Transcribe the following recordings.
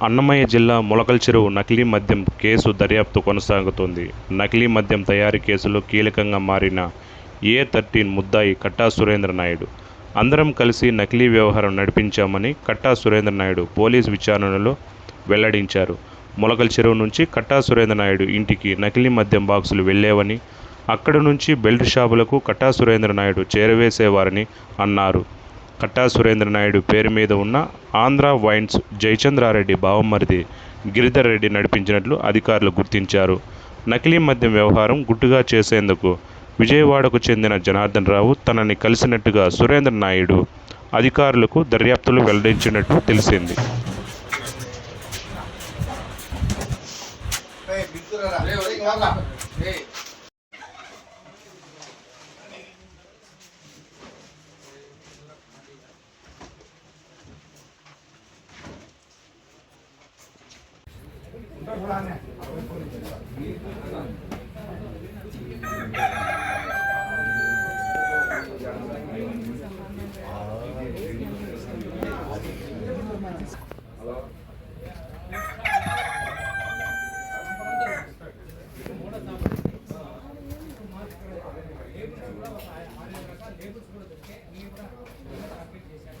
అన్నమయ్య జిల్లా మొలకల్ చెరువు నకిలీ మద్యం కేసు దర్యాప్తు కొనసాగుతోంది. నకిలీ మద్యం తయారీ కేసులో కీలకంగా మారిన ఏ థర్టీన్ ముద్దాయి కట్టా సురేంద్ర నాయుడు. అందరం కలిసి నకిలీ వ్యవహారం నడిపించామని కట్టా సురేంద్ర నాయుడు పోలీస్ విచారణలో వెల్లడించారు. ములకల్ చెరువు నుంచి కట్టా సురేంద్ర నాయుడు ఇంటికి నకిలీ మద్యం బాక్సులు వెళ్ళేవని అక్కడి నుంచి బెల్ట్ షాపులకు కట్టా సురేంద్ర నాయుడు చేరవేసేవారని అన్నారు. కట్టా సురేంద్ర నాయుడు పేరు మీద ఉన్న ఆంధ్ర వైన్స్ జయచంద్రారెడ్డి బావమరిది గిరిధర్ రెడ్డి నడిపించినట్లు అధికారులు గుర్తించారు. నకిలీ మద్యం వ్యవహారం గుట్టుగా చేసేందుకు విజయవాడకు చెందిన జనార్దన్ రావు తనని కలిసినట్టుగా సురేంద్ర నాయుడు అధికారులకు దర్యాప్తులు వెల్లడించినట్టు తెలిసింది. Hey, లేబుల్స్ కూడా దొరికే నేను కూడా అప్డేట్ చేశాను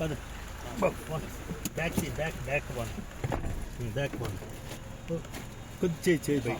పద back back back one back one కొద్ది చేయి చేయి